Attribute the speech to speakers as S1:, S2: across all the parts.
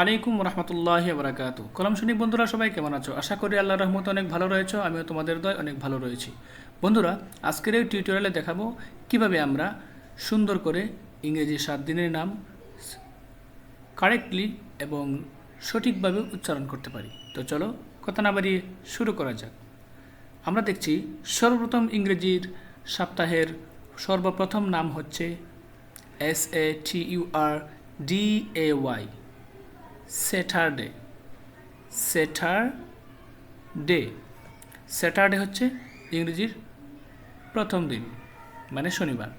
S1: আলাইকুম রহমতুল্লাহ বরাকাত কলম শুনি, বন্ধুরা সবাই কেমন আছো? আশা করি আল্লাহ রহমত অনেক ভালো রয়েছে, আমিও তোমাদের দয় অনেক ভালো রয়েছি। বন্ধুরা, আজকের এই টিউটোরিয়ালে দেখাবো কীভাবে আমরা সুন্দর করে ইংরেজি সাত দিনের নাম কারেক্টলি এবং সঠিকভাবে উচ্চারণ করতে পারি। তো চলো, কথা না বাড়িয়ে শুরু করা যাক। আমরা দেখছি সর্বপ্রথম ইংরেজির সপ্তাহের সর্বপ্রথম নাম হচ্ছে S A T U R D A Y Saturday Saturday Saturday হচ্ছে ইংরেজির প্রথম দিন মানে শনিবার।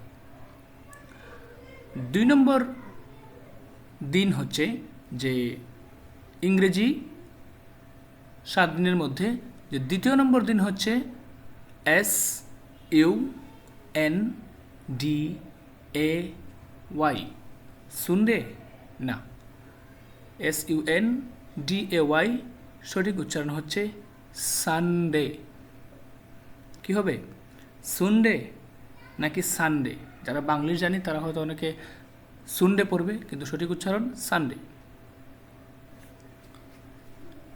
S1: দুই নম্বর দিন হচ্ছে যে ইংরেজি সাত দিনের মধ্যে, যে দ্বিতীয় নম্বর দিন হচ্ছে S U N D A Y Sunday না। S U N D A Y সঠিক উচ্চারণ হচ্ছে সানডে কি হবে? সুনডে নাকি সানডে যারা বাংলিশ জানি, তারা হয়তো অনেকে সুনডে পড়বে, কিন্তু সঠিক উচ্চারণ সানডে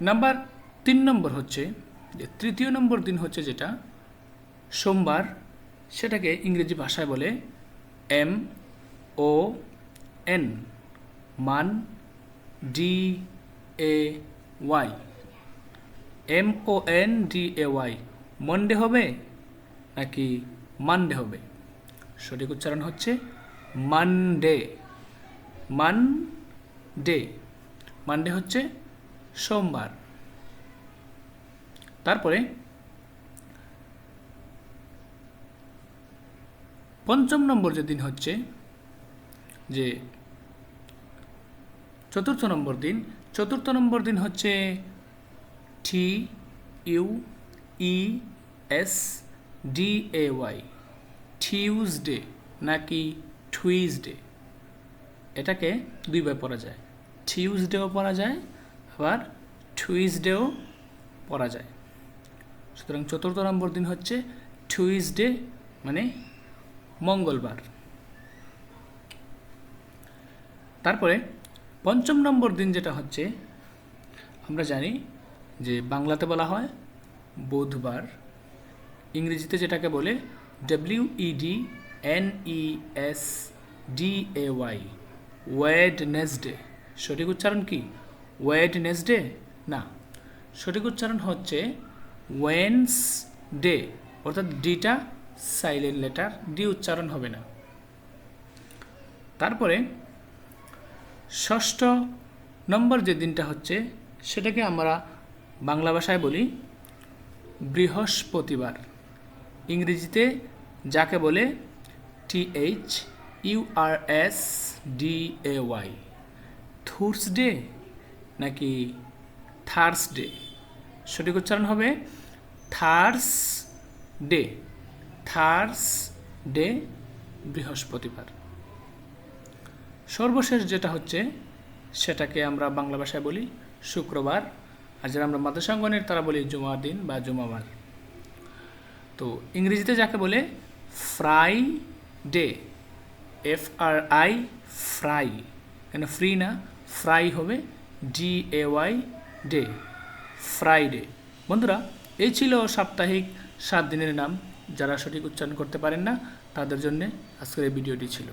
S1: নাম্বার তিন নম্বর হচ্ছে, যে তৃতীয় নম্বর দিন হচ্ছে যেটা, সোমবার, সেটাকে ইংরেজি ভাষায় বলে M O N Mon D A Y M O N D A Y Monday হবে নাকি মানডে হবে? সঠিক উচ্চারণ হচ্ছে মানডে। মানডে। মানডে হচ্ছে সোমবার। তারপরে পঞ্চম নম্বর যে দিন হচ্ছে যে চতুর্থ নম্বর দিন। চতুর্থ নম্বর দিন হচ্ছে T U E S D A Y Tuesday নাকি টুইজডে এটাকে দুইবার পড়া যায়। টিউজডেও পড়া যায়, আবার টুইজডেও পড়া যায়। সুতরাং চতুর্থ নম্বর দিন হচ্ছে টুইজডে মানে মঙ্গলবার। তারপরে পঞ্চম নম্বর দিন যেটা হচ্ছে, আমরা জানি যে বাংলাতে বলা হয় বুধবার। ইংরেজিতে যেটাকে বলে W E D N E S D A Y Wednesday সঠিক উচ্চারণ কি? ওয়েডনেসডে না। সঠিক উচ্চারণ হচ্ছে ওয়েন্স ডে অর্থাৎ ডিটা সাইলেন্ট লেটার ডি উচ্চারণ হবে না। তারপরে ষষ্ঠ নম্বর যে দিনটা হচ্ছে, সেটাকে আমরা বাংলা ভাষায় বলি বৃহস্পতিবার। ইংরেজিতে যাকে বলে T H U R S D A Y Thursday নাকি থার্সডে সঠিক উচ্চারণ হবে থার্স ডে থার্স ডে বৃহস্পতিবার। সর্বশেষ যেটা হচ্ছে, সেটাকে আমরা বাংলা ভাষায় বলি শুক্রবার। আর যারা আমরা মাদ্রাসাঙ্গনের তারা বলি জুমার দিন বা জুমাবার তো ইংরেজিতে যাকে বলে Friday F R I fry. কেন ফ্রি না, ফ্রাই হবে D A Y day, Friday. বন্ধুরা, এই ছিল সাপ্তাহিক সাত দিনের নাম। যারা সঠিক উচ্চারণ করতে পারেন না, তাদের জন্য আজকের এই ভিডিওটি ছিল।